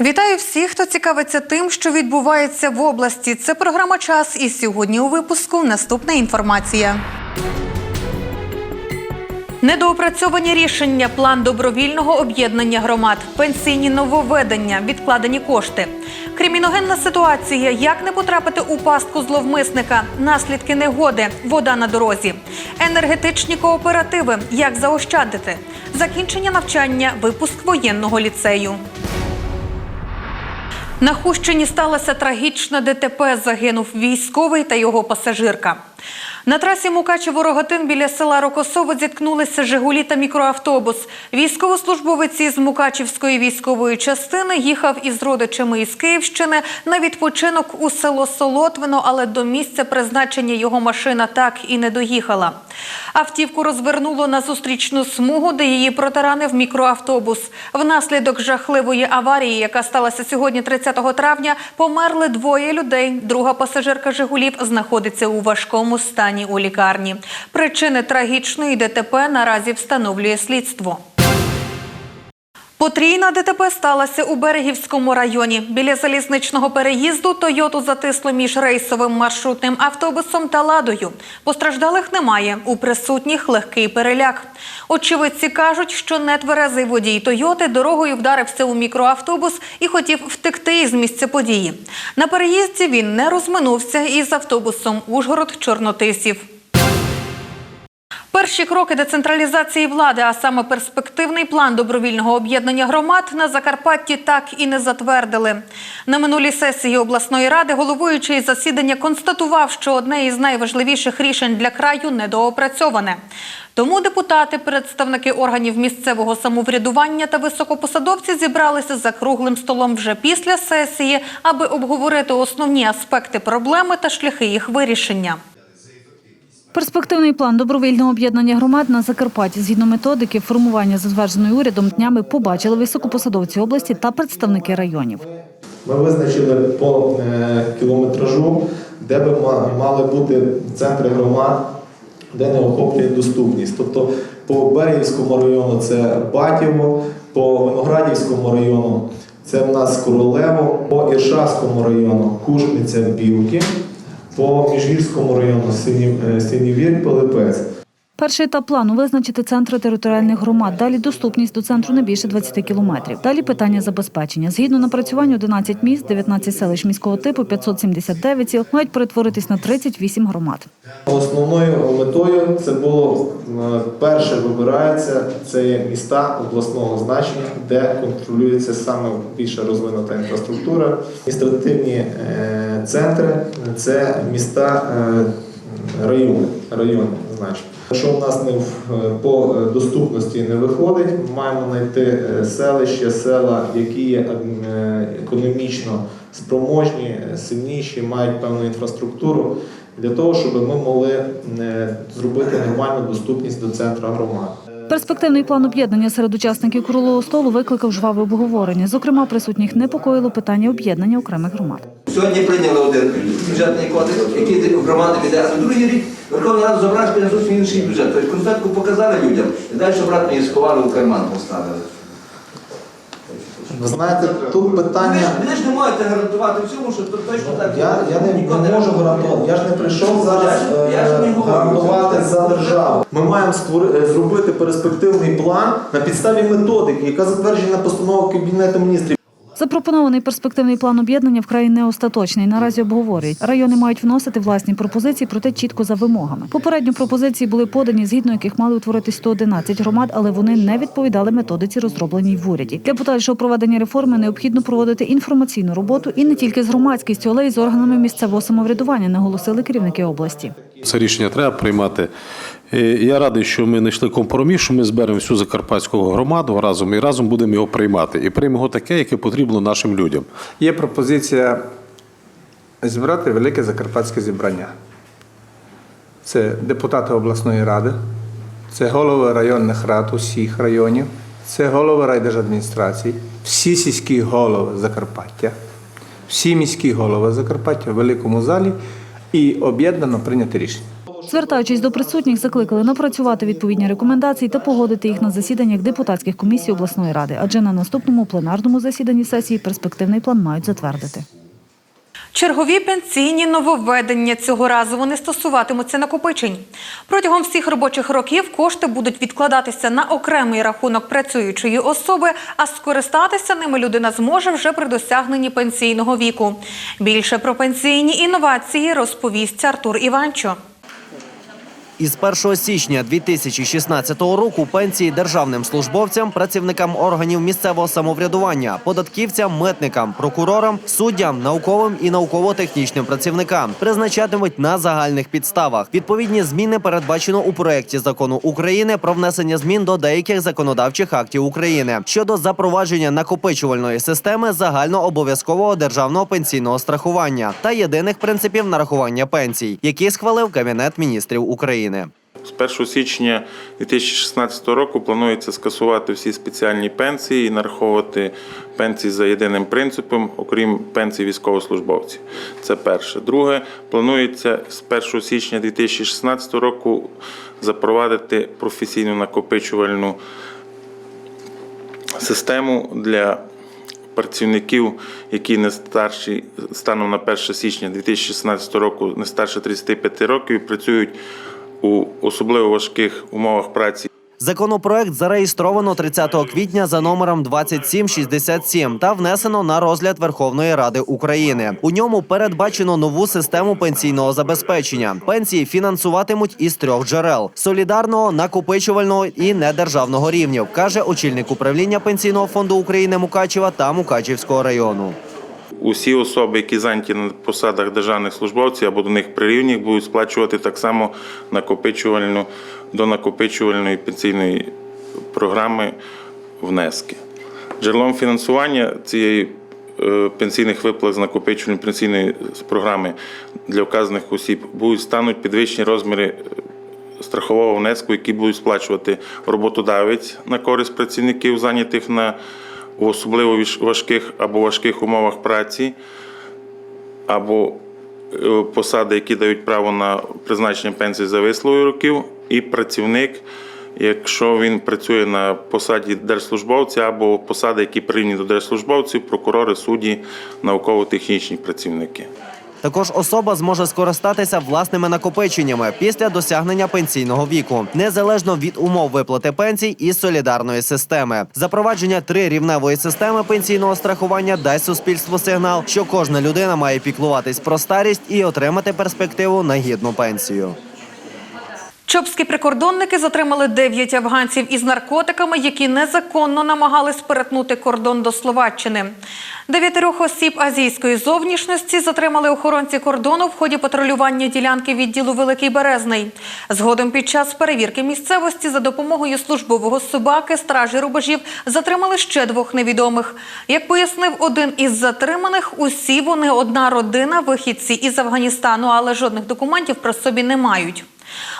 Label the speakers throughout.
Speaker 1: Вітаю всіх, хто цікавиться тим, що відбувається в області. Це програма Час. І сьогодні у випуску наступна інформація. Недоопрацьовані рішення, план добровільного об'єднання громад, пенсійні нововведення, відкладені кошти, криміногенна ситуація, як не потрапити у пастку зловмисника, наслідки негоди, вода на дорозі, енергетичні кооперативи, як заощадити, закінчення навчання, випуск воєнного ліцею. На Хущині сталося трагічне ДТП. Загинув військовий та його пасажирка. На трасі Мукачево-Рогатин біля села Рокосово зіткнулися Жигулі та мікроавтобус. Військовослужбовець із Мукачівської військової частини їхав із родичами із Київщини на відпочинок у село Солотвино, але до місця призначення його машина так і не доїхала. Автівку розвернуло на зустрічну смугу, де її протаранив мікроавтобус. Внаслідок жахливої аварії, яка сталася сьогодні, 30 травня, померли двоє людей. Друга пасажирка Жигулів знаходиться у важкому стані у лікарні. Причини трагічної ДТП наразі встановлює слідство. Потрійна ДТП сталася у Берегівському районі. Біля залізничного переїзду Тойоту затисло між рейсовим маршрутним автобусом та ладою. Постраждалих немає. У присутніх легкий переляк. Очевидці кажуть, що нетверезий водій Тойоти дорогою вдарився у мікроавтобус і хотів втекти із місця події. На переїзді він не розминувся із автобусом Ужгород-Чорнотисів. Перші кроки децентралізації влади, а саме перспективний план добровільного об'єднання громад на Закарпатті так і не затвердили. На минулій сесії обласної ради головуючий засідання констатував, що одне із найважливіших рішень для краю недоопрацьоване. Тому депутати, представники органів місцевого самоврядування та високопосадовці зібралися за круглим столом вже після сесії, аби обговорити основні аспекти проблеми та шляхи їх вирішення.
Speaker 2: Перспективний план добровільного об'єднання громад на Закарпатті згідно методики формування затвердженої урядом днями побачили високопосадовці області та представники районів.
Speaker 3: Ми визначили по е, кілометражу, де би мали бути центри громад, де не охоплює доступність. Тобто по Берегівському району це Батєво, по Виноградівському району це в нас Королево, по Іршавському району Кушниця, Білки, по Міжгірському району Синів- е, Синівір, Пилипець.
Speaker 2: Перший етап плану визначити центри територіальних громад. Далі доступність до центру не більше 20 кілометрів. Далі питання забезпечення. Згідно напрацювань 11 міст, 19 селищ міського типу, 579 сіл мають перетворитись на 38 громад.
Speaker 3: Основною метою це було е, перше вибирається це міста обласного значення, де контролюється саме більше розвинута інфраструктура. Адміністративні е, центри це міста е, райони, райони значення. Якщо в нас не в- по е, доступності не виходить, ми маємо знайти селище, селища, села, які є е, економічно спроможні, е, сильніші, мають певну інфраструктуру для того, щоб ми могли е, зробити нормальну доступність до центру громад.
Speaker 2: Перспективний план об'єднання серед учасників круглого столу викликав жваве обговорення. Зокрема, присутніх непокоїло питання об'єднання окремих громад.
Speaker 4: Сьогодні прийняли один бюджетний кодекс, який громади піде, на другий рік Верховна Рада забрала зовсім інший бюджет. Тобто конфетку показали людям і далі обратно її сховали у карман поставили.
Speaker 3: Ви знаєте, тут питання.
Speaker 4: ви ж не можете гарантувати всьому, що то точно так.
Speaker 3: Я, я не, не можу гарантувати. Я ж не прийшов зараз е, гарантувати за державу. Ми маємо створи- е, зробити перспективний план на підставі методики, яка затверджена постановою Кабінету міністрів.
Speaker 2: Запропонований перспективний план об'єднання вкрай не остаточний. Наразі обговорюють. Райони мають вносити власні пропозиції, проте чітко за вимогами. Попередньо пропозиції були подані, згідно яких мали утворити 111 громад, але вони не відповідали методиці, розробленій в уряді. Для подальшого проведення реформи необхідно проводити інформаційну роботу і не тільки з громадськістю, але й з органами місцевого самоврядування, наголосили керівники області.
Speaker 5: Це рішення треба приймати. Е, Я радий, що ми знайшли компроміс, що ми зберемо всю закарпатську громаду разом і разом будемо його приймати. І приймемо його таке, яке потрібно нашим людям.
Speaker 6: Є пропозиція зібрати велике закарпатське зібрання. Це депутати обласної ради, це голови районних рад усіх районів, це голови райдержадміністрацій, всі сільські голови Закарпаття, всі міські голови Закарпаття в великому залі і об'єднано прийняти рішення.
Speaker 2: Звертаючись до присутніх, закликали напрацювати відповідні рекомендації та погодити їх на засіданнях депутатських комісій обласної ради, адже на наступному пленарному засіданні сесії перспективний план мають затвердити.
Speaker 1: Чергові пенсійні нововведення цього разу вони стосуватимуться накопичень. Протягом всіх робочих років кошти будуть відкладатися на окремий рахунок працюючої особи, а скористатися ними людина зможе вже при досягненні пенсійного віку. Більше про пенсійні інновації розповість Артур Іванчо.
Speaker 7: Із 1 січня 2016 року пенсії державним службовцям, працівникам органів місцевого самоврядування, податківцям, митникам, прокурорам, суддям, науковим і науково-технічним працівникам призначатимуть на загальних підставах. Відповідні зміни передбачено у проєкті закону України про внесення змін до деяких законодавчих актів України щодо запровадження накопичувальної системи загальнообов'язкового державного пенсійного страхування та єдиних принципів нарахування пенсій, які схвалив Кабінет міністрів України.
Speaker 8: З 1 січня 2016 року планується скасувати всі спеціальні пенсії і нараховувати пенсії за єдиним принципом, окрім пенсій військовослужбовців. Це перше. Друге, планується з 1 січня 2016 року запровадити професійну накопичувальну систему для працівників, які не старші станом на 1 січня 2016 року, не старше 35 років, і працюють у особливо важких умовах праці.
Speaker 7: Законопроект зареєстровано 30 квітня за номером 2767 та внесено на розгляд Верховної Ради України. У ньому передбачено нову систему пенсійного забезпечення. Пенсії фінансуватимуть із трьох джерел: солідарного, накопичувального і недержавного рівнів, каже очільник управління пенсійного фонду України Мукачева та Мукачівського району.
Speaker 8: Усі особи, які зайняті на посадах державних службовців або до них прирівні, будуть сплачувати так само накопичувальну до накопичувальної пенсійної програми внески. Джерелом фінансування цієї е, пенсійних виплат з накопичувальної пенсійної програми для вказаних осіб будуть стануть підвищені розміри е, страхового внеску, які будуть сплачувати роботодавець на користь працівників, зайнятих на в особливо важких або важких умовах праці, або е, посади, які дають право на призначення пенсії за вислугою років, і працівник, якщо він працює на посаді держслужбовця або посади, які прирівні до держслужбовців, прокурори, судді, науково-технічні працівники.
Speaker 7: Також особа зможе скористатися власними накопиченнями після досягнення пенсійного віку, незалежно від умов виплати пенсій і солідарної системи. Запровадження трирівневої системи пенсійного страхування дасть суспільству сигнал, що кожна людина має піклуватись про старість і отримати перспективу на гідну пенсію.
Speaker 1: Чопські прикордонники затримали 9 афганців із наркотиками, які незаконно намагались перетнути кордон до Словаччини. Дев'ятерох осіб азійської зовнішності затримали охоронці кордону в ході патрулювання ділянки відділу Великий Березний. Згодом під час перевірки місцевості за допомогою службового собаки стражі рубежів затримали ще двох невідомих. Як пояснив один із затриманих, усі вони одна родина, вихідці із Афганістану, але жодних документів при собі не мають.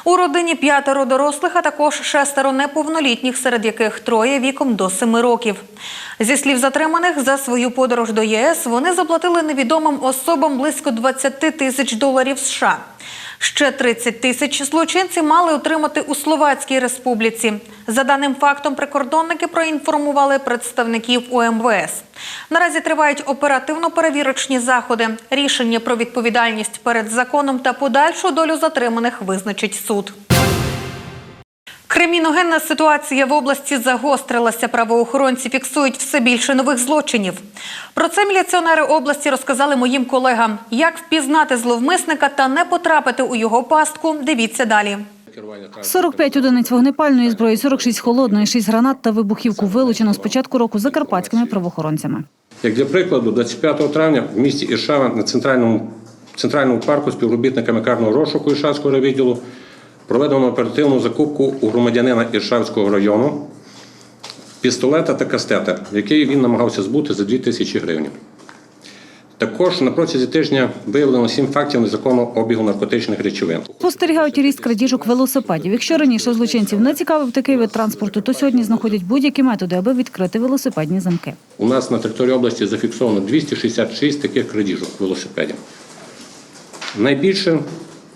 Speaker 1: У родині п'ятеро дорослих, а також шестеро неповнолітніх, серед яких троє віком до семи років. Зі слів затриманих, за свою подорож до ЄС вони заплатили невідомим особам близько 20 тисяч доларів США. Ще 30 тисяч злочинців мали отримати у Словацькій республіці. За даним фактом, прикордонники проінформували представників УМВС. Наразі тривають оперативно-перевірочні заходи. Рішення про відповідальність перед законом та подальшу долю затриманих визначить суд. Криміногенна ситуація в області загострилася. Правоохоронці фіксують все більше нових злочинів. Про це міліціонери області розказали моїм колегам. Як впізнати зловмисника та не потрапити у його пастку, дивіться далі.
Speaker 2: 45 одиниць вогнепальної зброї, 46 холодної, 6 гранат та вибухівку вилучено з початку року закарпатськими правоохоронцями.
Speaker 9: Як для прикладу, 25 травня в місті Іршава на центральному, центральному парку співробітниками карного розшуку Іршавського райвідділу проведено оперативну закупку у громадянина Іршавського району пістолета та кастета, який він намагався збути за 2 тисячі гривень. Також на протязі тижня виявлено 7 фактів незаконного обігу наркотичних речовин.
Speaker 2: Спостерігають ріст крадіжок велосипедів. Якщо раніше злочинців не цікавив такий вид транспорту, то сьогодні знаходять будь-які методи, аби відкрити велосипедні замки.
Speaker 9: У нас на території області зафіксовано 266 таких крадіжок велосипедів. Найбільше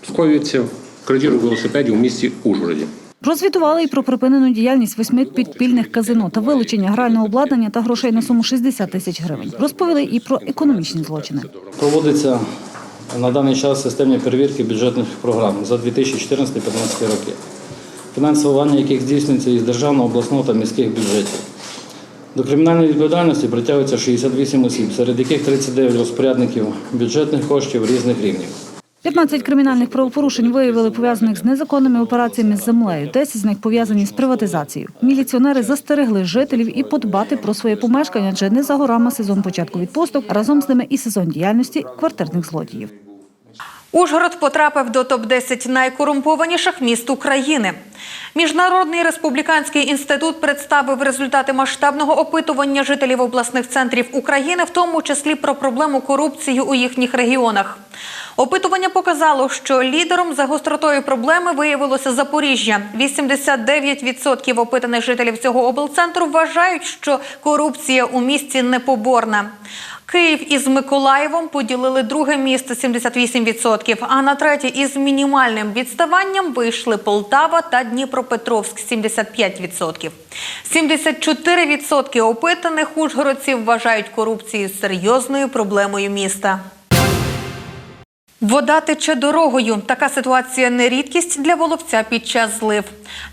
Speaker 9: скоюється крадіжок велосипедів у місті Ужгороді.
Speaker 2: Розвітували і про припинену діяльність восьми підпільних казино та вилучення грального обладнання та грошей на суму 60 тисяч гривень. Розповіли і про економічні злочини.
Speaker 10: Проводиться на даний час системні перевірки бюджетних програм за 2014-2015 роки, фінансування яких здійснюється із державного, обласного та міських бюджетів. До кримінальної відповідальності притягується 68 осіб, серед яких 39 розпорядників бюджетних коштів різних рівнів.
Speaker 2: 15 кримінальних правопорушень виявили пов'язаних з незаконними операціями з землею. 10 з них пов'язані з приватизацією. Міліціонери застерегли жителів і подбати про своє помешкання, адже не за горами сезон початку відпусток, разом з ними і сезон діяльності квартирних злодіїв.
Speaker 1: Ужгород потрапив до топ-10 найкорумпованіших міст України. Міжнародний республіканський інститут представив результати масштабного опитування жителів обласних центрів України, в тому числі про проблему корупції у їхніх регіонах. Опитування показало, що лідером за гостротою проблеми виявилося Запоріжжя. 89% опитаних жителів цього облцентру вважають, що корупція у місті непоборна. Київ із Миколаєвом поділили друге місце 78%, а на третє із мінімальним відставанням вийшли Полтава та Дніпропетровськ 75%. 74% опитаних ужгородців вважають корупцію серйозною проблемою міста. Вода тече дорогою. Така ситуація не рідкість для воловця під час злив.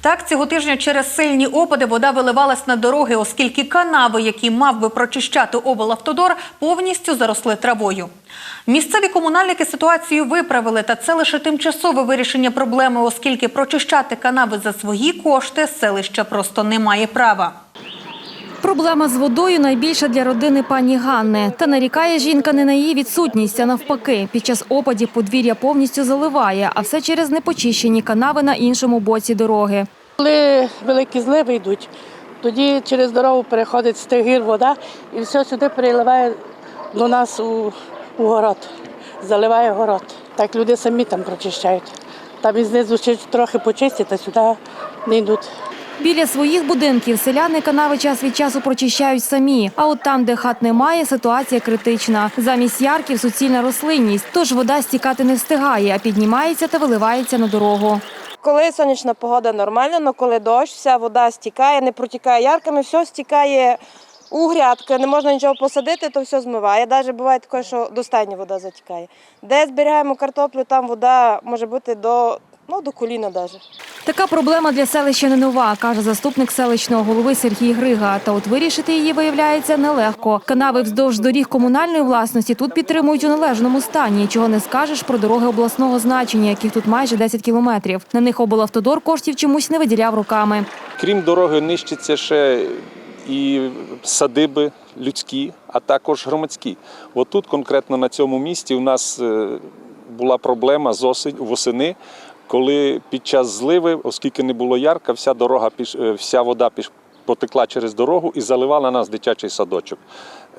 Speaker 1: Так, цього тижня через сильні опади вода виливалась на дороги, оскільки канави, які мав би прочищати облавтодор, повністю заросли травою. Місцеві комунальники ситуацію виправили, та це лише тимчасове вирішення проблеми, оскільки прочищати канави за свої кошти селища просто не має права.
Speaker 11: Проблема з водою найбільша для родини пані Ганни. Та нарікає жінка не на її відсутність, а навпаки. Під час опадів подвір'я повністю заливає, а все через непочищені канави на іншому боці дороги.
Speaker 12: Коли великі зливи йдуть, тоді через дорогу переходить з тих гір вода і все сюди переливає до нас у, у город, заливає город. Так люди самі там прочищають. Там і знизу ще трохи почистять, а сюди не йдуть.
Speaker 11: Біля своїх будинків селяни канави час від часу прочищають самі. А от там, де хат немає, ситуація критична. Замість ярків суцільна рослинність, тож вода стікати не встигає, а піднімається та виливається на дорогу.
Speaker 13: Коли сонячна погода нормальна, але коли дощ, вся вода стікає, не протікає ярками, все стікає у грядки, не можна нічого посадити, то все змиває. Навіть буває таке, що до вода затікає. Де зберігаємо картоплю, там вода може бути до, ну, до коліна навіть.
Speaker 11: Така проблема для селища не нова, каже заступник селищного голови Сергій Грига. Та от вирішити її виявляється нелегко. Канави вздовж доріг комунальної власності тут підтримують у належному стані. Чого не скажеш про дороги обласного значення, яких тут майже 10 кілометрів. На них облавтодор коштів чомусь не виділяв руками.
Speaker 6: Крім дороги, нищаться ще і садиби людські, а також громадські. От тут конкретно на цьому місці у нас е, була проблема з осень, восени, коли під час зливи, оскільки не було ярка, вся дорога е, вся вода потекла через дорогу і заливала нас дитячий садочок.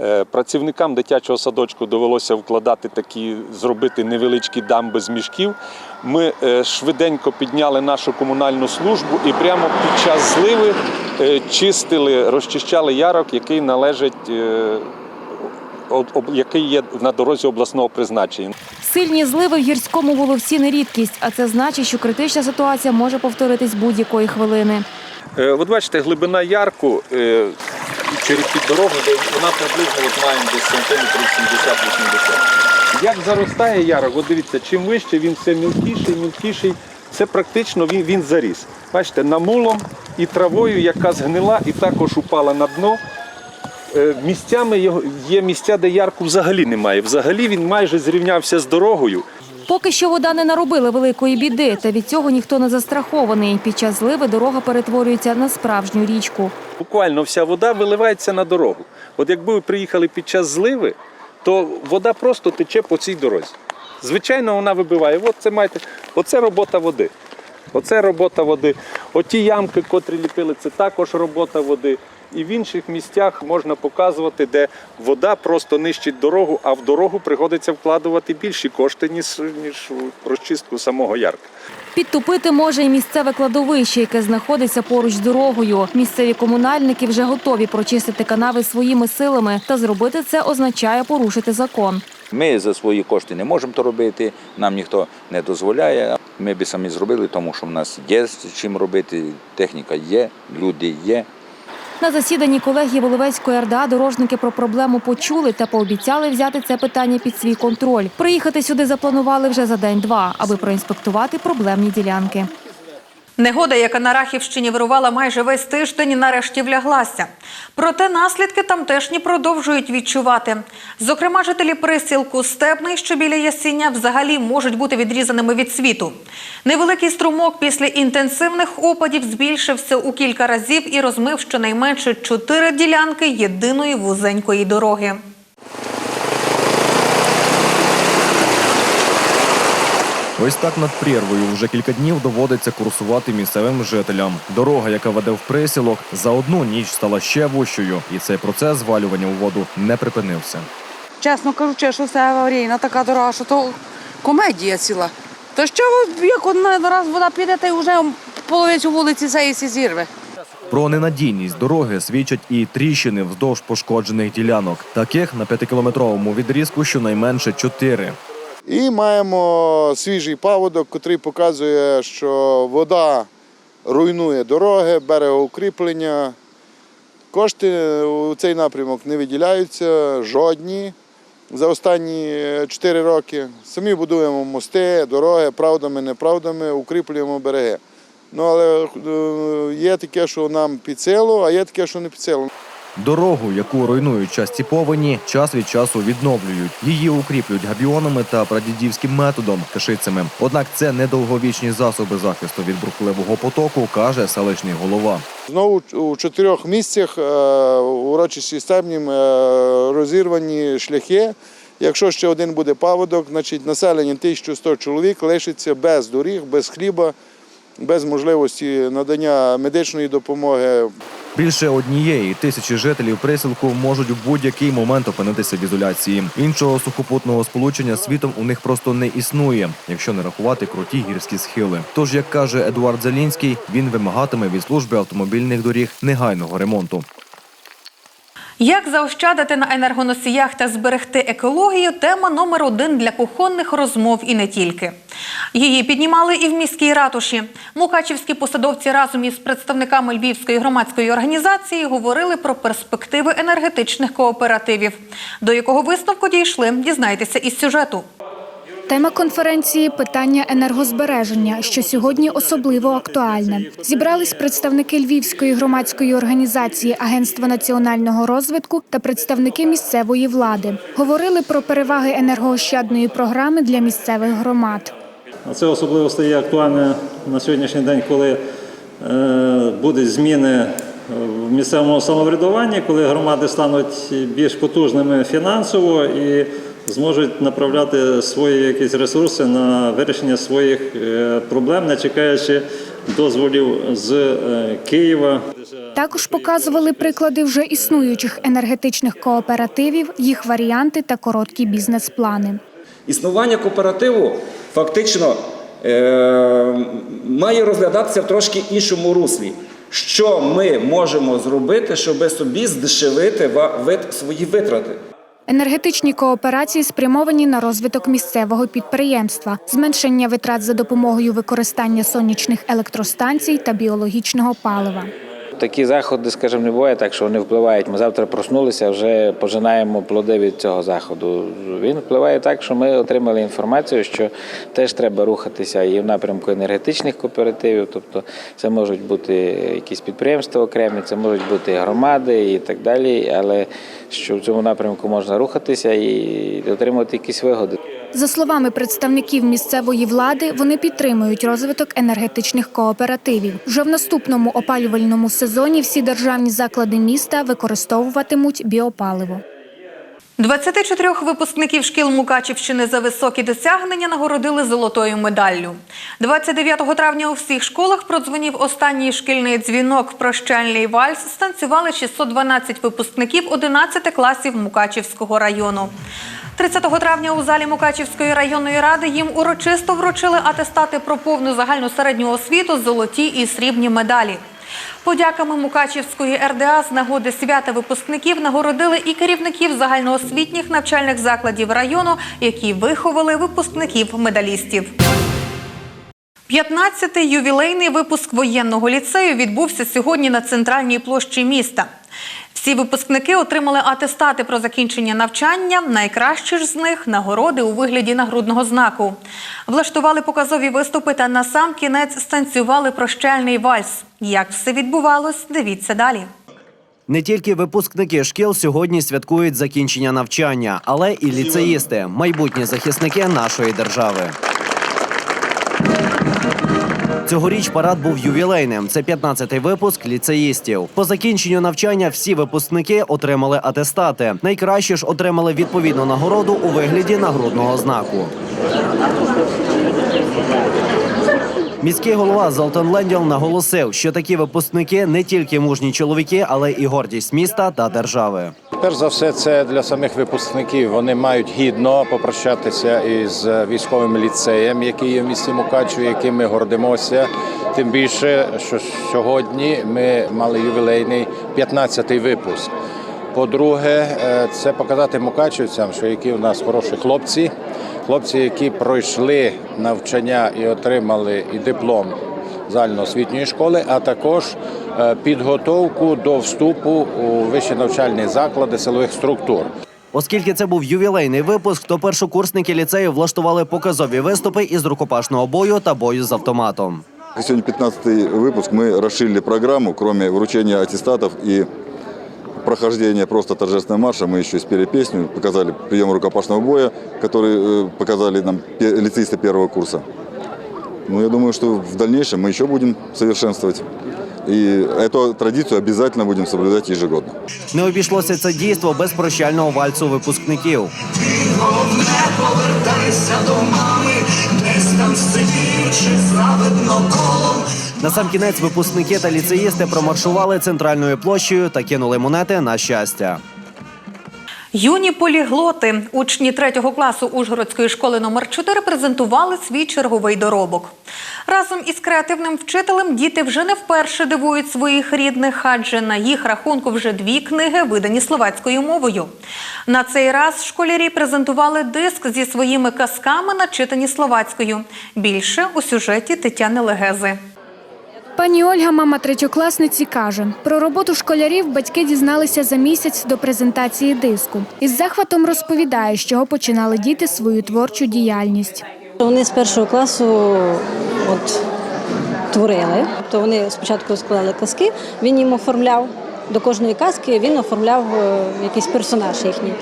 Speaker 6: Е, Працівникам дитячого садочку довелося вкладати такі, зробити невеличкі дамби з мішків. Ми е, швиденько підняли нашу комунальну службу і прямо під час зливи чистили, розчищали ярок, який належить, який є на дорозі обласного призначення.
Speaker 11: Сильні зливи в гірському воловці не рідкість, а це значить, що критична ситуація може повторитись будь-якої хвилини.
Speaker 6: Е, От бачите, глибина ярку е, через під дорогу, де вона приблизно от маємо десь сантиметрів 70-80. Як заростає ярок, от дивіться, чим вище він все мілкіший, мілкіший, це практично він, він заріс. Бачите, намулом і травою, яка згнила і також упала на дно. Е, Місцями його є місця, де ярку взагалі немає. Взагалі він майже зрівнявся з дорогою.
Speaker 11: Поки що вода не наробила великої біди, та від цього ніхто не застрахований. Під час зливи дорога перетворюється на справжню річку.
Speaker 6: Буквально вся вода виливається на дорогу. От якби ви приїхали під час зливи, то вода просто тече по цій дорозі. Звичайно, вона вибиває. От це маєте, оце робота води. Оце робота води. Оті ямки, котрі ліпили, це також робота води. І в інших місцях можна показувати, де вода просто нищить дорогу, а в дорогу приходиться вкладувати більші кошти, ніж, ніж у розчистку самого ярка.
Speaker 11: Підтопити може і місцеве кладовище, яке знаходиться поруч з дорогою. Місцеві комунальники вже готові прочистити канави своїми силами, та зробити це означає порушити закон.
Speaker 14: Ми за свої кошти не можемо то робити, нам ніхто не дозволяє. ми б самі зробили, тому що в нас є з чим робити, техніка є, люди є.
Speaker 11: На засіданні колегії Воловецької РДА дорожники про проблему почули та пообіцяли взяти це питання під свій контроль. Приїхати сюди запланували вже за день-два, аби проінспектувати проблемні ділянки.
Speaker 1: Негода, яка на Рахівщині вирувала майже весь тиждень, нарешті вляглася. Проте наслідки тамтешні продовжують відчувати. Зокрема, жителі присілку Степний, що біля Ясіння, взагалі можуть бути відрізаними від світу. Невеликий струмок після інтенсивних опадів збільшився у кілька разів і розмив щонайменше чотири ділянки єдиної вузенької дороги.
Speaker 15: Ось так над прірвою вже кілька днів доводиться курсувати місцевим жителям. Дорога, яка веде в присілок, за одну ніч стала ще вущою, і цей процес звалювання у воду не припинився.
Speaker 16: Чесно кажучи, що це аварійна така дорога, що то комедія ціла. То що як одна раз вода піде, та й вже половицю вулиці цієї зірве.
Speaker 15: Про ненадійність дороги свідчать і тріщини вздовж пошкоджених ділянок. Таких на п'ятикілометровому відрізку щонайменше чотири.
Speaker 17: І маємо свіжий паводок, який показує, що вода руйнує дороги, берегоукріплення. Кошти у цей напрямок не виділяються жодні за останні 4 роки. Самі будуємо мости, дороги, правдами, неправдами, укріплюємо береги. Ну, але е, є таке, що нам під силу, а є таке, що не під силу.
Speaker 15: Дорогу, яку руйнують часті повені, час від часу відновлюють. Її укріплюють габіонами та прадідівським методом кишицями. Однак це недовговічні засоби захисту від бурхливого потоку, каже селищний голова.
Speaker 17: Знову у чотирьох місцях е, урочищі стебнім е, розірвані шляхи. Якщо ще один буде паводок, значить населення 1100 чоловік лишиться без доріг, без хліба, без можливості надання медичної допомоги.
Speaker 15: Більше однієї тисячі жителів присілку можуть у будь-який момент опинитися в ізоляції. Іншого сухопутного сполучення світом у них просто не існує, якщо не рахувати круті гірські схили. Тож, як каже Едуард Зелінський, він вимагатиме від служби автомобільних доріг негайного ремонту.
Speaker 1: Як заощадити на енергоносіях та зберегти екологію тема номер один для кухонних розмов і не тільки. Її піднімали і в міській ратуші. Мукачівські посадовці разом із представниками Львівської громадської організації говорили про перспективи енергетичних кооперативів. До якого висновку дійшли, дізнайтеся із сюжету.
Speaker 18: Тема конференції питання енергозбереження, що сьогодні особливо актуальне. Зібрались представники Львівської громадської організації Агентства національного розвитку та представники місцевої влади. Говорили про переваги енергоощадної програми для місцевих громад.
Speaker 10: Це особливо стає актуальне на сьогоднішній день, коли е, будуть зміни в місцевому самоврядуванні, коли громади стануть більш потужними фінансово і зможуть направляти свої якісь ресурси на вирішення своїх е, проблем, не чекаючи дозволів з е, Києва.
Speaker 18: Також показували приклади вже існуючих енергетичних кооперативів, їх варіанти та короткі бізнес-плани.
Speaker 19: Існування кооперативу фактично е, має розглядатися в трошки іншому руслі. Що ми можемо зробити, щоб собі здешевити свої витрати?
Speaker 18: Енергетичні кооперації спрямовані на розвиток місцевого підприємства, зменшення витрат за допомогою використання сонячних електростанцій та біологічного палива.
Speaker 20: Такі заходи, скажімо, не буває так, що вони впливають. Ми завтра проснулися, вже пожинаємо плоди від цього заходу. Він впливає так, що ми отримали інформацію, що теж треба рухатися і в напрямку енергетичних кооперативів. Тобто це можуть бути якісь підприємства окремі, це можуть бути громади і так далі. Але що в цьому напрямку можна рухатися і отримати якісь вигоди.
Speaker 18: За словами представників місцевої влади, вони підтримують розвиток енергетичних кооперативів. Вже в наступному опалювальному сезоні всі державні заклади міста використовуватимуть біопаливо.
Speaker 1: 24 випускників шкіл Мукачівщини за високі досягнення нагородили золотою медаллю. 29 травня у всіх школах продзвонів останній шкільний дзвінок «Прощальний вальс». Станцювали 612 випускників 11 класів Мукачівського району. 30 травня у залі Мукачівської районної ради їм урочисто вручили атестати про повну загальну середню освіту, золоті і срібні медалі. Подяками Мукачівської РДА з нагоди свята випускників нагородили і керівників загальноосвітніх навчальних закладів району, які виховали випускників медалістів. 15-й ювілейний випуск воєнного ліцею відбувся сьогодні на центральній площі міста. Всі випускники отримали атестати про закінчення навчання. Найкращі ж з них нагороди у вигляді нагрудного знаку. Влаштували показові виступи та на сам кінець станцювали прощальний вальс. Як все відбувалось, дивіться далі.
Speaker 7: Не тільки випускники шкіл сьогодні святкують закінчення навчання, але і ліцеїсти, майбутні захисники нашої держави. Цьогоріч парад був ювілейним. Це 15-й випуск ліцеїстів. По закінченню навчання всі випускники отримали атестати. Найкраще ж отримали відповідну нагороду у вигляді нагрудного знаку. Міський голова Золтан Ленділ наголосив, що такі випускники не тільки мужні чоловіки, але і гордість міста та держави.
Speaker 21: Перш за все, це для самих випускників. Вони мають гідно попрощатися із військовим ліцеєм, який є в місті Мукачу, яким ми гордимося. Тим більше, що сьогодні ми мали ювілейний 15-й випуск. По-друге, е, це показати мукачівцям, що які у нас хороші хлопці, хлопці, які пройшли навчання і отримали і диплом загальноосвітньої школи, а також е, підготовку до вступу у вищі навчальні заклади силових структур.
Speaker 7: Оскільки це був ювілейний випуск, то першокурсники ліцею влаштували показові виступи із рукопашного бою та бою з автоматом.
Speaker 22: Сегодня 15 выпуск. Мы расширили программу. Кроме вручения аттестатов и прохождения просто торжественного марша, мы еще и спели песню, показали прием рукопашного боя, который э, показали нам пе- лицеисты первого курса. Ну, я думаю, что в дальнейшем мы еще будем совершенствовать. И эту традицию обязательно будем соблюдать ежегодно.
Speaker 7: Не обійшлося це дійство без прощального вальсу випускників.
Speaker 23: повертайся до мами, десь там сидячи праведно колом.
Speaker 7: На сам кінець випускники та ліцеїсти промаршували центральною площею та кинули монети на щастя.
Speaker 1: Юні поліглоти, учні третього класу Ужгородської школи номер 4 презентували свій черговий доробок. Разом із креативним вчителем діти вже не вперше дивують своїх рідних, адже на їх рахунку вже дві книги видані словацькою мовою. На цей раз школярі презентували диск зі своїми казками, начитані словацькою. Більше у сюжеті Тетяни Легези.
Speaker 18: Пані Ольга, мама третьокласниці, каже, про роботу школярів батьки дізналися за місяць до презентації диску. Із захватом розповідає, з чого починали діти свою творчу діяльність.
Speaker 24: Вони з першого класу от, творили. То вони спочатку складали казки, він їм оформляв. До кожної казки він оформляв е, якийсь персонаж їхній.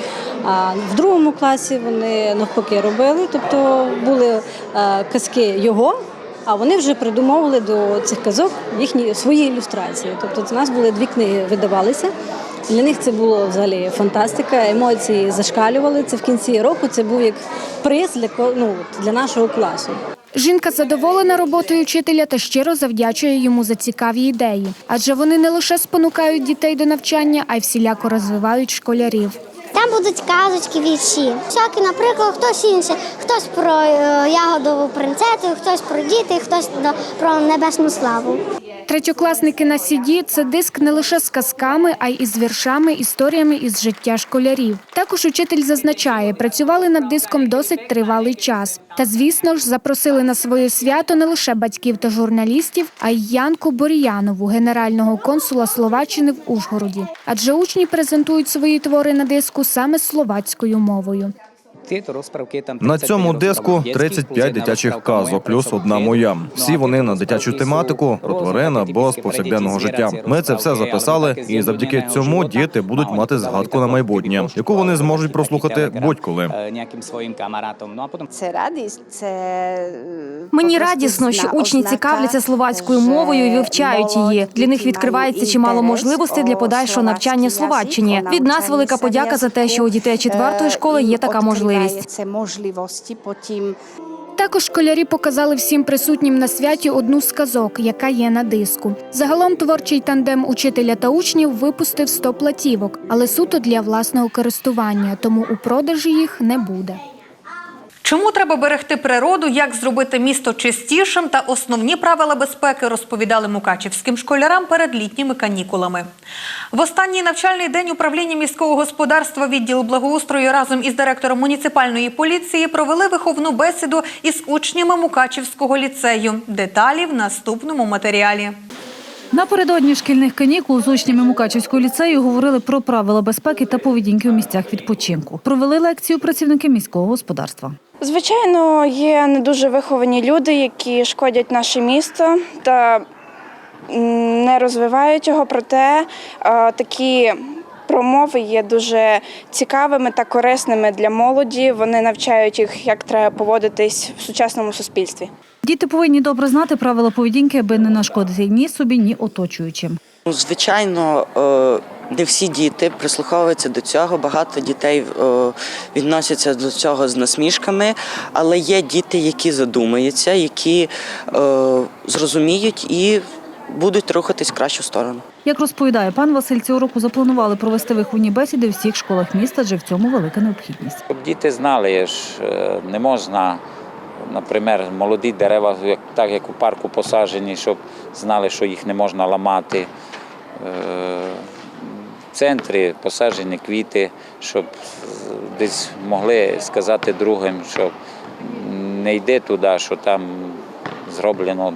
Speaker 24: А в другому класі вони навпаки робили, тобто були е, казки його, а вони вже придумовували до цих казок їхні свої ілюстрації. Тобто, у нас були дві книги, видавалися. Для них це було взагалі фантастика. Емоції зашкалювали. Це в кінці року. Це був як приз для ну, для нашого класу.
Speaker 18: Жінка задоволена роботою вчителя та щиро завдячує йому за цікаві ідеї, адже вони не лише спонукають дітей до навчання, а й всіляко розвивають школярів.
Speaker 25: Там будуть казочки, вірші. Всякі, наприклад, хтось інший, хтось про е, ягодову принцесу, хтось про діти, хтось про небесну славу.
Speaker 18: Третьокласники на сіді це диск не лише з казками, а й із віршами, історіями із життя школярів. Також учитель зазначає, працювали над диском досить тривалий час. Та, звісно ж, запросили на своє свято не лише батьків та журналістів, а й Янку Боріянову, генерального консула Словаччини в Ужгороді. Адже учні презентують свої твори на диску саме словацькою мовою.
Speaker 15: На цьому диску 35 дитячих казок, плюс одна моя. Всі вони на дитячу тематику, про тварин або з повсякденного життя. Ми це все записали, і завдяки цьому діти будуть мати згадку на майбутнє, яку вони зможуть прослухати будь-коли.
Speaker 26: Це радість, це
Speaker 11: Мені радісно, що учні цікавляться словацькою мовою і вивчають її. Для них відкривається чимало можливостей для подальшого навчання в Словаччині. Від нас велика подяка за те, що у дітей четвертої школи є така можливість.
Speaker 26: Це можливості потім.
Speaker 18: Також школярі показали всім присутнім на святі одну з казок, яка є на диску. Загалом творчий тандем учителя та учнів випустив 100 платівок, але суто для власного користування, тому у продажі їх не буде.
Speaker 1: Чому треба берегти природу, як зробити місто чистішим та основні правила безпеки розповідали мукачівським школярам перед літніми канікулами. В останній навчальний день управління міського господарства відділ благоустрою разом із директором муніципальної поліції провели виховну бесіду із учнями Мукачівського ліцею. Деталі в наступному матеріалі.
Speaker 2: Напередодні шкільних канікул з учнями Мукачівського ліцею говорили про правила безпеки та поведінки у місцях відпочинку. Провели лекцію працівники міського господарства.
Speaker 13: Звичайно, є не дуже виховані люди, які шкодять наше місто та не розвивають його. Проте е, такі промови є дуже цікавими та корисними для молоді. Вони навчають їх, як треба поводитись в сучасному суспільстві.
Speaker 2: Діти повинні добре знати правила поведінки, аби не нашкодити ні собі, ні оточуючим.
Speaker 27: Ну, Звичайно, е, не всі діти прислуховуються до цього. Багато дітей е, відносяться до цього з насмішками, але є діти, які задумаються, які е, зрозуміють і будуть рухатись в кращу сторону.
Speaker 2: Як розповідає пан Василь, цього року запланували провести виховні бесіди у всіх школах міста, адже в цьому велика необхідність.
Speaker 20: Щоб діти знали, ж е, не можна, наприклад, молоді дерева, як- так як у парку посаджені, щоб знали, що їх не можна ламати. Центрі посаджені квіти, щоб десь могли сказати другим, що не йди туди, що там зроблено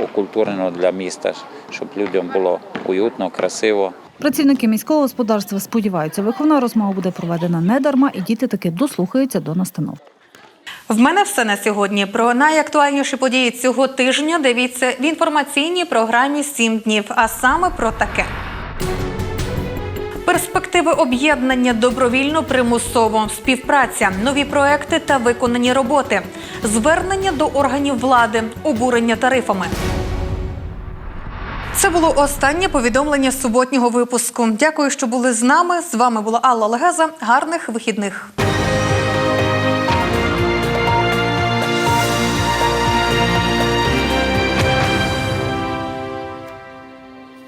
Speaker 20: окультурено для міста, щоб людям було уютно, красиво.
Speaker 2: Працівники міського господарства сподіваються, виховна розмова буде проведена не дарма, і діти таки дослухаються до настанов.
Speaker 1: В мене все на сьогодні. Про найактуальніші події цього тижня дивіться в інформаційній програмі «7 днів. А саме про таке. Перспективи об'єднання добровільно примусово, співпраця, нові проекти та виконані роботи, звернення до органів влади, обурення тарифами. Це було останнє повідомлення суботнього випуску. Дякую, що були з нами. З вами була Алла Легеза. Гарних вихідних.